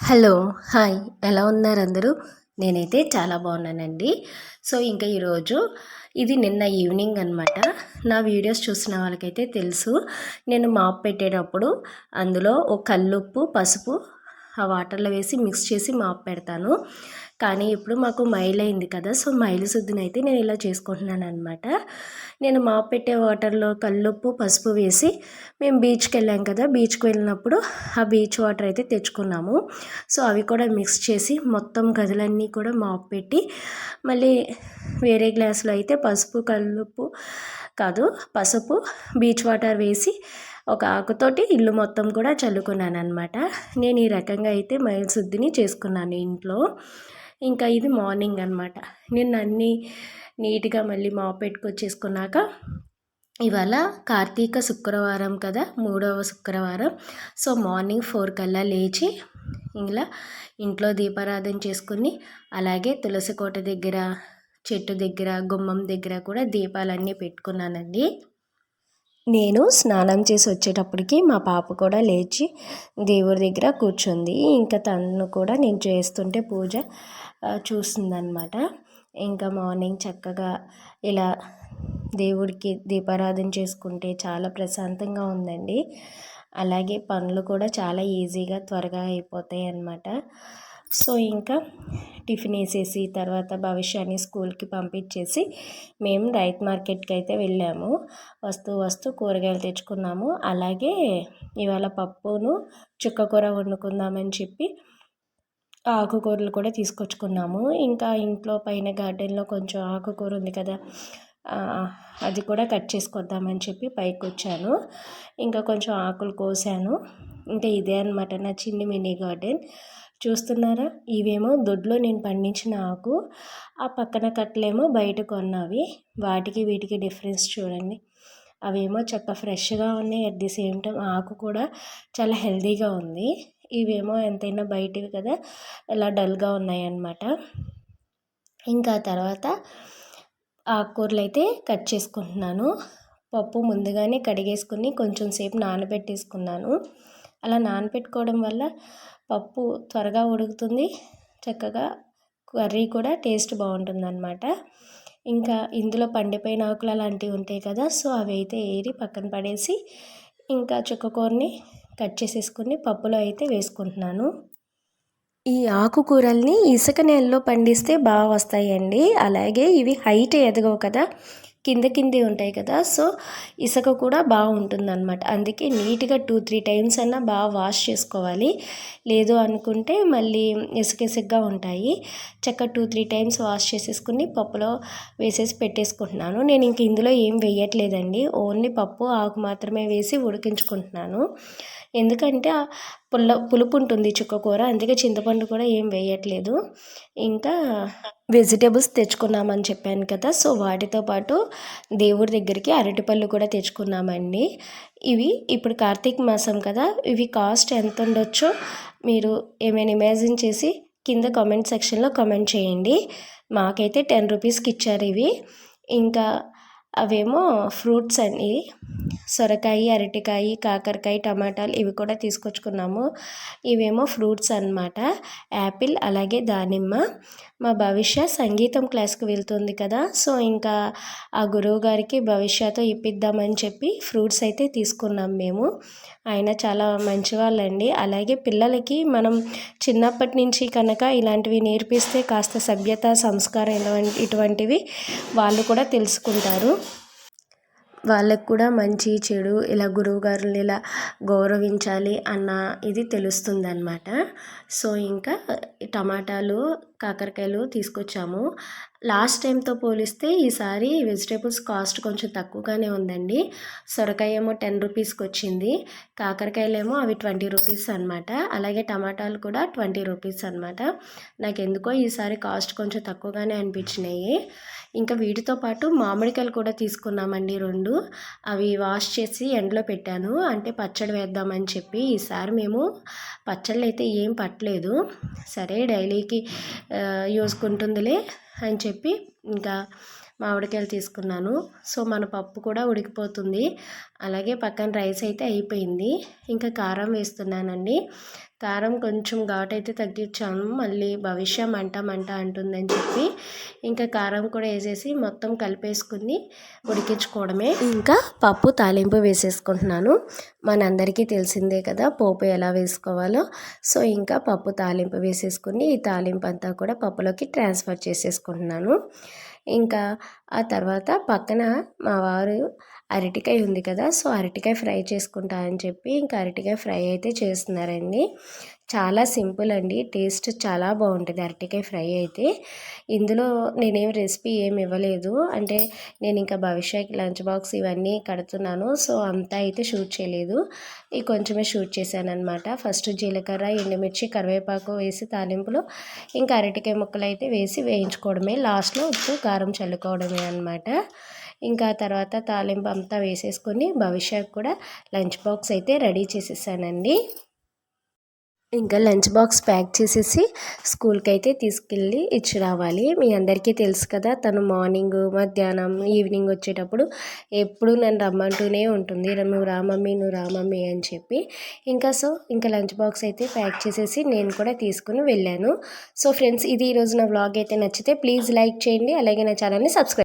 Hello hi. ఎలా ఉన్నారు అందరూ నేనైతే చాలా బాగున్నానండి. సో ఇంకా ఈరోజు ఇది నిన్న ఈవినింగ్ అనమాట నా వీడియోస్ చూసిన వాళ్ళకైతే తెలుసు. నేను మాప్ పెట్టేటప్పుడు అందులో ఒక కల్లుప్పు పసుపు ఆ వాటర్లో వేసి మిక్స్ చేసి మాప్ పెడతాను. కానీ ఇప్పుడు మాకు మైల్ అయింది కదా సో మైలు శుద్ధిని అయితే నేను ఇలా చేసుకుంటున్నాను అనమాట నేను మాపు పెట్టే వాటర్లో కల్లుప్పు పసుపు వేసి మేము బీచ్కి వెళ్ళాం కదా బీచ్కి వెళ్ళినప్పుడు ఆ బీచ్ వాటర్ అయితే తెచ్చుకున్నాము. సో అవి కూడా మిక్స్ చేసి మొత్తం గదులన్నీ కూడా మాపు పెట్టి మళ్ళీ వేరే గ్లాసులో అయితే పసుపు కల్లుప్పు కాదు పసుపు బీచ్ వాటర్ వేసి ఒక ఆకుతోటి ఇల్లు మొత్తం కూడా చల్లుకున్నాను అనమాట నేను ఈ రకంగా అయితే మైల్శుద్ధిని చేసుకున్నాను ఇంట్లో. ఇంకా ఇది మార్నింగ్ అనమాట నేను అన్నీ నీట్గా మళ్ళీ మాపెట్టుకొచ్చేసుకున్నాక ఇవాళ కార్తీక శుక్రవారం కదా మూడవ శుక్రవారం. సో మార్నింగ్ ఫోర్ కల్లా లేచి ఇలా ఇంట్లో దీపారాధన చేసుకుని అలాగే తులసి కోట దగ్గర చెట్టు దగ్గర గుమ్మం దగ్గర కూడా దీపాలన్నీ పెట్టుకున్నానండి. నేను స్నానం చేసి వచ్చేటప్పటికి మా పాప కూడా లేచి దేవుడి దగ్గర కూర్చుంది. ఇంకా తను కూడా నేను చేస్తుంటే పూజ చూస్తుందన్నమాట. ఇంకా మార్నింగ్ చక్కగా ఇలా దేవుడికి దీపారాధన చేసుకుంటే చాలా ప్రశాంతంగా ఉందండి. అలాగే పనులు కూడా చాలా ఈజీగా త్వరగా అయిపోతాయి అన్నమాట సో ఇంకా టిఫిన్ వేసేసి తర్వాత భవిష్యాన్ని స్కూల్కి పంపించేసి మేము రైతు మార్కెట్కి అయితే వెళ్ళాము. వస్తూ వస్తూ కూరగాయలు తెచ్చుకున్నాము. అలాగే ఇవాళ పప్పును చుక్కకూర వండుకుందామని చెప్పి ఆకుకూరలు కూడా తీసుకొచ్చుకున్నాము. ఇంకా ఇంట్లో పైన గార్డెన్లో కొంచెం ఆకుకూర ఉంది కదా అది కూడా కట్ చేసుకొద్దామని చెప్పి పైకి వచ్చాను ఇంకా కొంచెం ఆకులు కోసాను. ఇంకా ఇదే అనమాట నా చిన్ని మినీ గార్డెన్. చూస్తున్నారా? ఇవేమో దొడ్లో నేను పండించిన ఆకు ఆ పక్కన కట్టలేమో బయట కొన్నవి. వాటికి వీటికి డిఫరెన్స్ చూడండి. అవేమో చక్క ఫ్రెష్గా ఉన్నాయి. అట్ ది సేమ్ టైం ఆకు కూడా చాలా హెల్దీగా ఉంది. ఇవేమో ఎంతైనా బయటివి కదా ఇలా డల్గా ఉన్నాయన్నమాట. ఇంకా తర్వాత ఆకుకూరలు అయితే కట్ చేసుకుంటున్నాను. పప్పు ముందుగానే కడిగేసుకుని కొంచెం సేపు నానబెట్టేసుకున్నాను. అలా నానబెట్టుకోవడం వల్ల పప్పు త్వరగా ఉడుకుతుంది. చక్కగా కర్రీ కూడా టేస్ట్ బాగుంటుందన్నమాట. ఇంకా ఇందులో పండిపోయిన ఆకులు అలాంటివి ఉంటాయి కదా సో అవి అయితే ఏరి పక్కన పడేసి ఇంకా చుక్కకూరని కట్ చేసేసుకుని పప్పులో అయితే వేసుకుంటున్నాను. ఈ ఆకుకూరల్ని ఇసుక నేలలో పండిస్తే బాగా వస్తాయండి. అలాగే ఇవి హైట్ ఎదగవు కదా కింద కిందే ఉంటాయి కదా సో ఇసుక కూడా బాగుంటుంది అనమాట అందుకే నీట్గా టూ త్రీ టైమ్స్ అన్నా బాగా వాష్ చేసుకోవాలి. లేదు అనుకుంటే మళ్ళీ ఇసుక ఇసుకగా ఉంటాయి. చక్క టూ త్రీ టైమ్స్ వాష్ చేసేసుకుని పప్పులో వేసేసి పెట్టేసుకుంటున్నాను. నేను ఇంక ఇందులో ఏం వేయట్లేదండి. ఓన్లీ పప్పు ఆకు మాత్రమే వేసి ఉడికించుకుంటున్నాను. ఎందుకంటే పుల్ల పులుపు ఉంటుంది చుక్కకూర అందుకే చింతపండు కూడా ఏం వేయట్లేదు. ఇంకా వెజిటేబుల్స్ తెచ్చుకున్నామని చెప్పాను కదా సో వాటితో పాటు దేవుడి దగ్గరికి అరటిపళ్ళు కూడా తెచ్చుకున్నామండి. ఇవి ఇప్పుడు కార్తీక మాసం కదా ఇవి కాస్ట్ ఎంత ఉండొచ్చో మీరు ఏమైనా ఇమాజిన్ చేసి కింద కామెంట్ సెక్షన్లో కామెంట్ చేయండి. మాకైతే టెన్ రూపీస్కి ఇచ్చారు ఇవి. ఇంకా అవేమో ఫ్రూట్స్ అండి. సొరకాయ అరటికాయ కాకరకాయ టమాటాలు ఇవి కూడా తీసుకొచ్చుకున్నాము. ఇవేమో ఫ్రూట్స్ అనమాట యాపిల్ అలాగే దానిమ్మ. మా భవిష్య సంగీతం క్లాస్కి వెళ్తుంది కదా సో ఇంకా ఆ గురువు గారికి భవిష్యతో ఇప్పిద్దామని చెప్పి ఫ్రూట్స్ అయితే తీసుకున్నాం మేము. ఆయన చాలా మంచి వాళ్ళండి అలాగే పిల్లలకి మనం చిన్నప్పటి నుంచి కనుక ఇలాంటివి నేర్పిస్తే కాస్త సభ్యత సంస్కారం ఇటువంటివి వాళ్ళు కూడా తెలుసుకుంటారు. వాళ్ళకు కూడా మంచి చెడు ఇలా గురువుగారులు ఇలా గౌరవించాలి అన్న ఇది తెలుస్తుంది అనమాట సో ఇంకా టమాటాలు కాకరకాయలు తీసుకొచ్చాము. లాస్ట్ టైంతో పోలిస్తే ఈసారి వెజిటేబుల్స్ కాస్ట్ కొంచెం తక్కువగానే ఉందండి. సొరకాయ ఏమో టెన్ రూపీస్కి వచ్చింది కాకరకాయలు ఏమో అవి ట్వంటీ రూపీస్ అనమాట అలాగే టమాటాలు కూడా ట్వంటీ రూపీస్ అనమాట నాకు ఎందుకో ఈసారి కాస్ట్ కొంచెం తక్కువగానే అనిపించినాయి. ఇంకా వీటితో పాటు మామిడికాయలు కూడా తీసుకున్నామండి రెండు. అవి వాష్ చేసి ఎండలో పెట్టాను. అంటే పచ్చడి వేద్దామని చెప్పి ఈసారి మేము పచ్చళ్ళు అయితే ఏం పట్టలేదు. సరే డైలీకి యూస్కుంటుందిలే అని చెప్పి ఇంకా మామిడికాయలు తీసుకున్నాను. సో మన పప్పు కూడా ఉడికిపోతుంది. అలాగే పక్కన రైస్ అయితే అయిపోయింది. ఇంకా కారం వేస్తున్నానండి. కారం కొంచెం ఘాటు అయితే తగ్గించాను. మళ్ళీ భవిష్య మంట మంట అంటుందని చెప్పి ఇంకా కారం కూడా వేసేసి మొత్తం కలిపేసుకుని ఉడికించుకోవడమే. ఇంకా పప్పు తాలింపు వేసేసుకుంటున్నాను. మనందరికీ తెలిసిందే కదా పోపు ఎలా వేసుకోవాలో. సో ఇంకా పప్పు తాలింపు వేసేసుకుని ఈ తాలింపు అంతా కూడా పప్పులోకి ట్రాన్స్ఫర్ చేసేసుకుంటున్నాను. ఇంకా ఆ తర్వాత పక్కన మా వారు అరటికాయ ఉంది కదా సో అరటికాయ ఫ్రై చేసుకుంటా అని చెప్పి ఇంకా అరటికాయ ఫ్రై అయితే చేస్తున్నారండి. చాలా సింపుల్ అండి. టేస్ట్ చాలా బాగుంటుంది. అరటికాయ ఫ్రై అయితే. ఇందులో నేనేం రెసిపీ ఏమి ఇవ్వలేదు. అంటే నేను ఇంకా భవిష్యత్ లంచ్ బాక్స్ ఇవన్నీ కడుతున్నాను. సో అంతా అయితే షూట్ చేయలేదు. ఈ కొంచెమే షూట్ చేశాను అనమాట ఫస్ట్ జీలకర్ర ఎండుమిర్చి కరివేపాకు వేసి తాలింపులో ఇంకా అరటికాయ ముక్కలు అయితే వేసి వేయించుకోవడమే. లాస్ట్లో ఉప్పు కారం చల్లుకోవడమే అనమాట ఇంకా తర్వాత తాలింపు అంతా వేసేసుకొని భవిష్యత్ కూడా లంచ్ బాక్స్ అయితే రెడీ చేసేసానండి. ఇంకా లంచ్ బాక్స్ ప్యాక్ చేసేసి స్కూల్కి అయితే తీసుకెళ్ళి ఇచ్చి రావాలి మీ అందరికీ తెలుసు కదా తను మార్నింగ్ మధ్యాహ్నం ఈవినింగ్ వచ్చేటప్పుడు ఎప్పుడు నన్ను రమ్మంటూనే ఉంటుంది. నువ్వు రామమ్మీ నువ్వు రామమ్మీ అని చెప్పి. ఇంకా సో ఇంకా లంచ్ బాక్స్ అయితే ప్యాక్ చేసేసి నేను కూడా తీసుకుని వెళ్ళాను. సో ఫ్రెండ్స్ ఇది ఈరోజు నా వ్లాగ్ అయితే నచ్చితే ప్లీజ్ లైక్ చేయండి అలాగే నా ఛానల్ని సబ్స్క్రైబ్